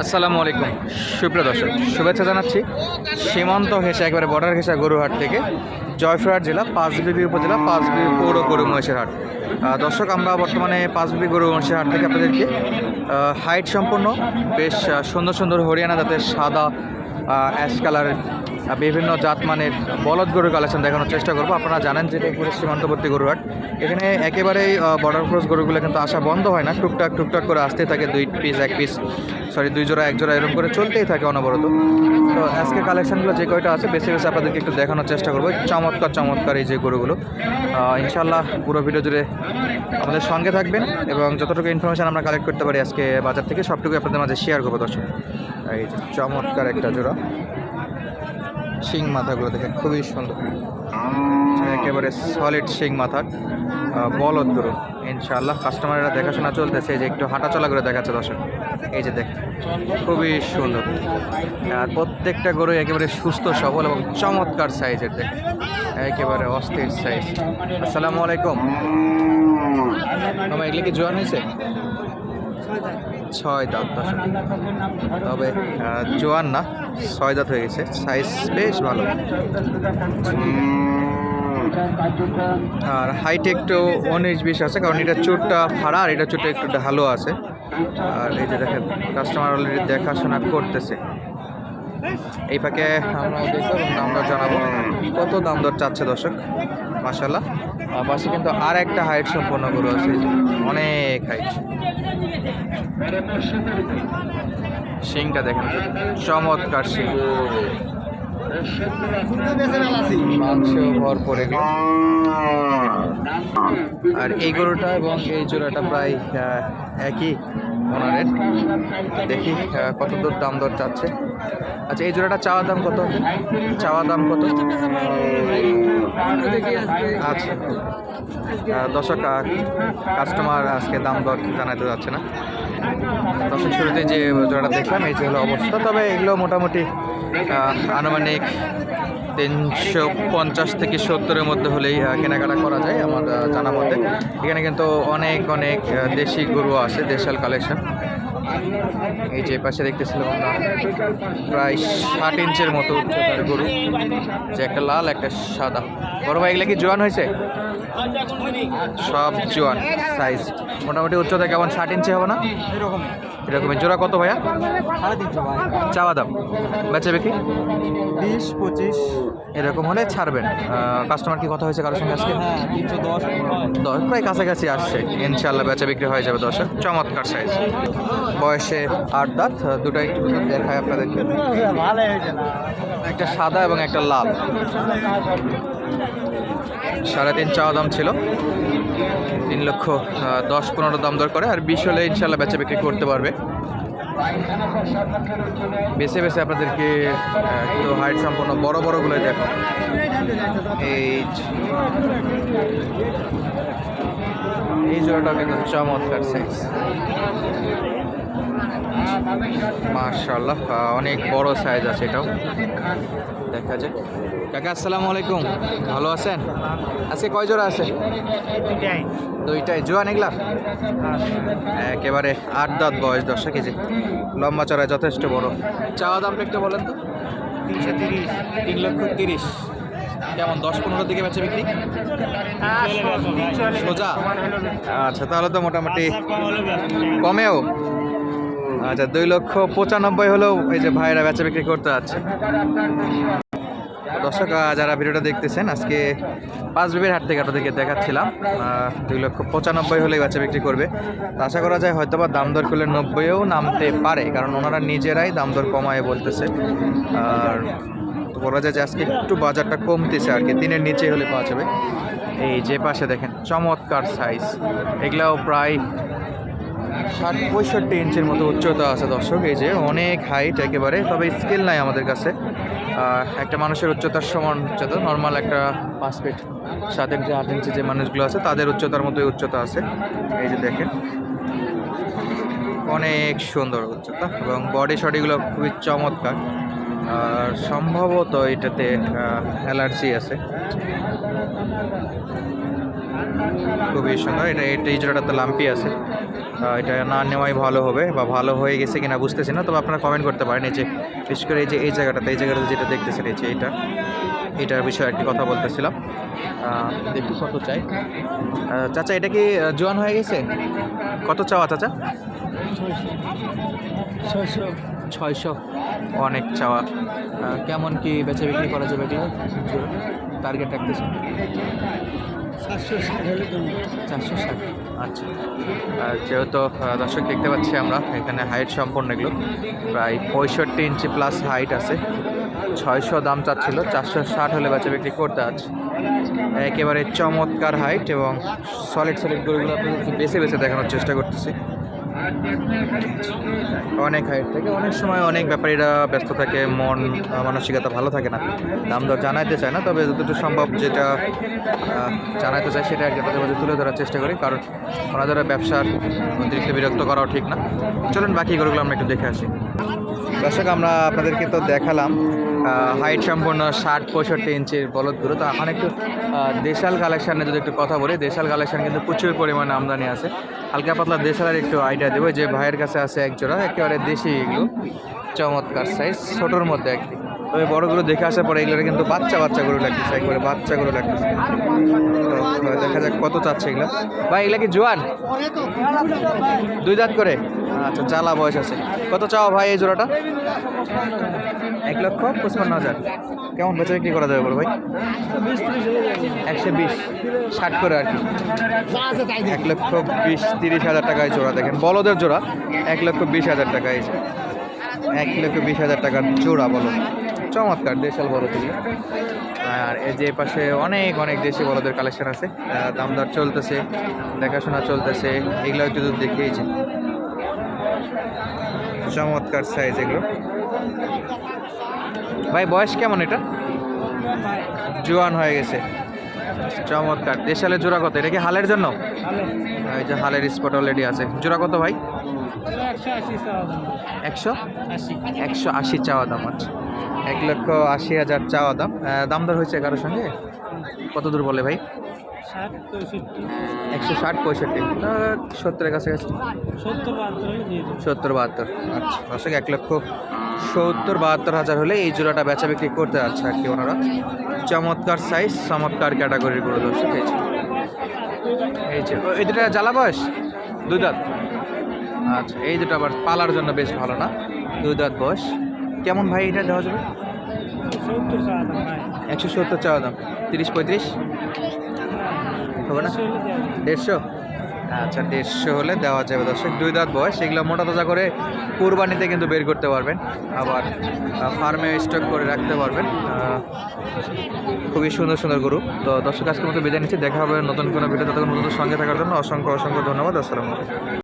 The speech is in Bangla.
আসসালামু আলাইকুম। সুপ্রিয় দর্শক, শুভেচ্ছা জানাচ্ছি সীমান্ত ঘেঁষা, একবারে বর্ডার ঘেঁষা গরুহাট থেকে জয়ফুরহাট জেলা, পাঁচবিবি উপজেলা, পাঁচবিবি পৌর গরু মহিষের হাট দর্শক, আমরা বর্তমানে পাঁচবিবি গরু মহিষের হাট থেকে আপনাদেরকে হাইট সম্পন্ন, বেশ সুন্দর সুন্দর হরিয়ানা জাতের সাদা অ্যাশ কালারের বিভিন্ন জাতমানের বলদ গরুর কালেকশন দেখানোর চেষ্টা করব। আপনারা জানেন যে একবারে সীমান্তবর্তী গরুহাট। এখানে একেবারেই বর্ডার ক্রস গরুগুলো কিন্তু আসা বন্ধ হয় না। টুকটাক টুকটাক করে আসতে থাকে, দুই পিস এক পিস সরি দুই জোড়া, এক জোড়া এরকম করে চলতেই থাকে অনবরত। তো আজকে কালেকশনগুলো যে কয়টা আছে বেছে বেছে আপনাদেরকে একটু দেখানোর চেষ্টা করব। চমৎকার চমৎকার এই যে গরুগুলো। ইনশাল্লাহ পুরো ভিডিও জুড়ে আমাদের সঙ্গে থাকবেন এবং যতটুকু ইনফরমেশান আমরা কালেক্ট করতে পারি আজকে বাজার থেকে সবটুকু আপনাদের মাঝে শেয়ার করব দর্শক। এই চমৎকার একটা জোড়া। শিং মাথাগুলো দেখে খুবই সুন্দর। একেবারে সলিড শিং মাথার বলদ গরু ইনশাআল্লাহ। কাস্টমাররা দেখাশোনা চলতেছে যে একটু হাঁটাচলা করে দেখাচ্ছে দর্শক। এই যে দেখ খুবই সুন্দর। আর প্রত্যেকটা গরু একেবারে সুস্থ সবল এবং চমৎকার সাইজের দেখ একেবারে অস্থির সাইজ আসসালামু আলাইকুম। আমার এগুলো কি জোয়ান হয়েছে? ছয় দাঁত আসলে তবে জোয়ান না, ছয় দাঁত হয়ে গেছে। সাইজ বেশ ভালো। আর হাইট একটু উনিশ বিশ আছে, কারণ এটা চোটটা ফাড়া আর এটা চোটটা একটু ঢালো আছে। আর এই যে দেখেন কাস্টমার অলরেডি দেখাশোনা করতেছে। এই ফাঁকে আমরা দেখব এবং দাম দর জানাব কত দাম দর চাচ্ছে দর্শক। মাসাল্লাহ আর পাশে কিন্তু আর একটা হাইট সম্পন্ন গরু আছে। অনেক হাইট শিংটা দেখেন। চমৎকার এগুলো। আর এই গরুটা এবং এই জোড়াটা প্রায় একই। ওনারের দেখি কত দূর দাম দর চাচ্ছে। আচ্ছা এই জোড়াটা চাওয়া দাম কত? চাওয়া দাম কত? আচ্ছা। দর্শক কাস্টমার আজকে দাম দর জানাতে যাচ্ছে না। দর্শক শুরুতে যে জোড়াটা দেখলাম, এই যে অবস্থা। তবে এগুলো মোটামুটি আনুমানিক তিনশো পঞ্চাশ থেকে সত্তরের মধ্যে হলেই কেনাকাটা করা যায় আমার জানা মতে। এখানে কিন্তু অনেক অনেক দেশি গরু আছে, দেশাল কালেকশন। এই যে পাশে দেখতেছিলাম আমরা প্রায় ষাট ইঞ্চের মতো উচ্চতার গরু। যে একটা লাল, একটা সাদা। বড় ভাই, এগুলো কি জোয়ান হয়েছে? সব জোয়ান সাইজ মোটামুটি উচ্চতা কেমন? ষাট ইঞ্চি হবে না? এরকম এরকমের জোড়া কত ভাইয়া? চাওয়া দাম বেচে বিক্রি? বিশ পঁচিশ। এরকম হলে ছাড়বেন। কাস্টমার কি কথা হয়েছে কারোর সঙ্গে আজকে? হ্যাঁ দশ। দশ প্রায় কাছাকাছি আসছে। ইনশাল্লাহ বেচা বিক্রি হয়ে যাবে দর্শক। চমৎকার সাইজ বয়সে আট দাঁত দুটাই দেখায় আপনাদেরকে। একটা সাদা এবং একটা লাল। সাড়ে তিন চাওয়া দাম ছিল। তিন লক্ষ দশ পনেরো দাম দর করে আর বিশ হলে ইনশাল্লাহ বেচা বিক্রি করতে পারবে। বেছে বেছে আপনাদেরকে একটু হাইট সম্পন্ন বড় বড়গুলো দেখো। এই এই জোড়াটাও কিন্তু চমৎকার সাইজ মাশাল্লাহ আহ, অনেক বড় সাইজ আছে এটাও। দেখা যাক। কাকা আসসালামু আলাইকুম। ভালো আছেন? আজকে কয় জোড়া আছে? দুইটাই। জোয়ান এগুলা? একেবারে আট দাঁত বয়স দশটা কেজি। লম্বা চড়ায় যথেষ্ট বড়। চাওয়া দামটা একটু বলেন তো। তিনশো তিরিশ তিন লক্ষ তিরিশ। কেমন দশ পনেরো দিকে বেচে বিক্রি? সোজা? আচ্ছা তাহলে তো মোটামুটি কমেও। আচ্ছা দুই লক্ষ পঁচানব্বই হলেও এই যে ভাইরা বেচা বিক্রি করতে যাচ্ছে। দর্শক যারা ভিডিওটা দেখতেছেন, আজকে পাঁচ বিবের হাট থেকে আপনাদেরকে দেখাচ্ছিলাম দুই লক্ষ পঁচানব্বই হলেই বেচা বিক্রি করবে। তো আশা করা যায় হয়তো বা দাম দর করলে নব্বইও নামতে পারে, কারণ ওনারা নিজেরাই দাম দর কমায় বলতেছে। আর বলা যায় যে আজকে একটু বাজারটা কমতেছে আর কি, তিনের নিচে হলে পাওয়া যাবে। এই যে পাশে দেখেন, চমৎকার সাইজ এগুলাও প্রায় ষাট পঁয়ষট্টি ইঞ্চের মতো উচ্চতা আছে দর্শক, এই যে অনেক হাইট একেবারে, তবে স্কেল নাই আমাদের কাছে। একটা মানুষের উচ্চতার সমান উচ্চতা নর্মাল একটা পাঁচ ফিট সাত ইঞ্চি আট ইঞ্চি যে মানুষগুলো আছে, তাদের উচ্চতার মতোই উচ্চতা আছে। এই যে দেখেন, অনেক সুন্দর উচ্চতা এবং বডি শডিগুলো খুবই চমৎকার। আর সম্ভবত এটাতে অ্যালার্জি আছে। খুবই সুন্দর এটা এই জোড়াটাতে লাম্পি আছে। এটা না নেওয়াই ভালো হবে বা ভালো হয়ে গেছে কিনা বুঝতেছি না, তবে আপনারা কমেন্ট করতে পারেন এই যে, বিশেষ করে এই যে, এই জায়গাটাতে এই জায়গাটাতে যেটা দেখতেছেন, এই যে এইটা এটার বিষয়ে একটি কথা বলতেছিলাম। দেখি কত চাই? চাচা, এটা কি জোয়ান হয়ে গেছে? কত চাওয়া চাচা? ছয়শো। ছয়শো অনেক চাওয়া। কেমন কি বেচা বিক্রি করা যাবে এগুলো টার্গেট রাখতেছে চারশো আচ্ছা। আর যেহেতু দর্শক দেখতে পাচ্ছি আমরা, এখানে হাইট সম্পন্ন এগুলো। প্রায় পঁয়ষট্টি ইঞ্চি প্লাস হাইট আছে। ছয়শো দাম চাচ্ছিল, চারশো ষাট হলে বাচ্চা বিক্রি করতে আছে একেবারে চমৎকার হাইট এবং সলিড সলিড গরুগুলো আপনাদের বেছে বেছে দেখানোর চেষ্টা করতেছি। অনেক হাইট থাকে অনেক সময় অনেক ব্যাপারীরা ব্যস্ত থাকে, মন মানসিকতা ভালো থাকে না। দাম দর জানাইতে চায় না, তবে যতটুকু সম্ভব যেটা জানাইতে চায় সেটা আর কি আপনাদের মধ্যে তুলে ধরার চেষ্টা করি, কারণ ওনাদের ব্যবসার অতিরিক্ত বিরক্ত করাও ঠিক না। চলুন বাকি গরুগুলো আমরা একটু দেখে আসি। দর্শক, আমরা আপনাদেরকে তো দেখালাম হাইট সম্পূর্ণ ষাট পঁয়ষট্টি ইঞ্চির বলদগুলো তো এখন একটু দেশাল কালেকশানে যদি একটু কথা বলি, দেশাল কালেকশান কিন্তু প্রচুর পরিমাণে আমদানি আছে। হালকা পাতলা দেশালের একটু আইডিয়া দেবো যে ভাইয়ের কাছে আছে একজোড়া একেবারে দেশি এগুলো, চমৎকার সাইজ ছোটোর মধ্যে একটি। তবে বড়গুলো দেখে আসার পরে এগুলো কিন্তু বাচ্চা বাচ্চা গরু লাগতেছে, একবারে বাচ্চা গরু লাগতেছে দেখা যাক কত চাচ্ছে এগুলো। ভাই, এগুলো কি জোয়ান? দুই দাঁত করে? আচ্ছা জ্বালা বয়স আছে। কত চাও ভাই এই জোড়াটা? এক লক্ষ পঁচপান্ন হাজার। কেমন বেচা বিক্রি করা যাবে বলো ভাই? একশো বিশ, ষাট করে আর কি। এক লক্ষ বিশ, তিরিশ হাজার টাকায় জোড়া, দেখেন বলদের জোড়া। এক লক্ষ বিশ হাজার টাকা এই যে। এক লক্ষ বিশ হাজার টাকার জোড়া বলো। চমৎকার, দেশাল থেকে আর এই যে পাশে অনেক অনেক দেশি বড়দের কালেকশন আছে। দাম দর চলতেছে, দেখাশোনা চলতেছে, এগুলো একটু যদি দেখিয়েছি চমৎকার সাইজ এগুলো। ভাই, বয়স কেমন এটা? জোয়ান হয়ে গেছে। চমৎকার। দেশালের জোড়া কত? এটা কি হালের জন্য? এই যে হালের স্পট অলরেডি আছে। জোড়া কত ভাই? একশো একশো? আশি। চাওয়া দাম আছে এক লক্ষ আশি হাজার চাওয়া দাম। দাম দর হয়েছে কারোর সঙ্গে? কত দূর বলে ভাই? একশো ষাট পঁয়ষট্টি। সত্তরের কাছাকাছি। সত্তর বাহাত্তর আচ্ছা দর্শক এক লক্ষ সত্তর বাহাত্তর হাজার হলে এই জোড়াটা বেচা বিক্রি করতে যাচ্ছে আর কি ওনারা। চমৎকার সাইজ চমৎকার ক্যাটাগরির গরু দর্শক এই যে। এই যে দুটা জ্বালা বয়স? দুই দাঁত? আচ্ছা এই দুটো আবার পালার জন্য বেশ ভালো না? দুই দাঁত বয়স। কেমন ভাই এটা দেওয়া যাবে? একশো সত্তর চাওয়া দাম। তিরিশ পঁয়ত্রিশ? হবে না। দেড়শো? আচ্ছা দেড়শো হলে দেওয়া যাবে দর্শক। দুই দাঁত বয়স এগুলো মোটা তাজা করে কোরবানিতে কিন্তু বের করতে পারবেন। আবার ফার্মে স্টক করে রাখতে পারবেন। খুবই সুন্দর সুন্দর গরু। তো দর্শক আজকের মতো বিদায় নিচ্ছি। দেখা হবে নতুন কোনো ভিডিও ততক্ষণ নতুন সঙ্গে থাকার জন্য অসংখ্য অসংখ্য ধন্যবাদ। আসসালামু আলাইকুম।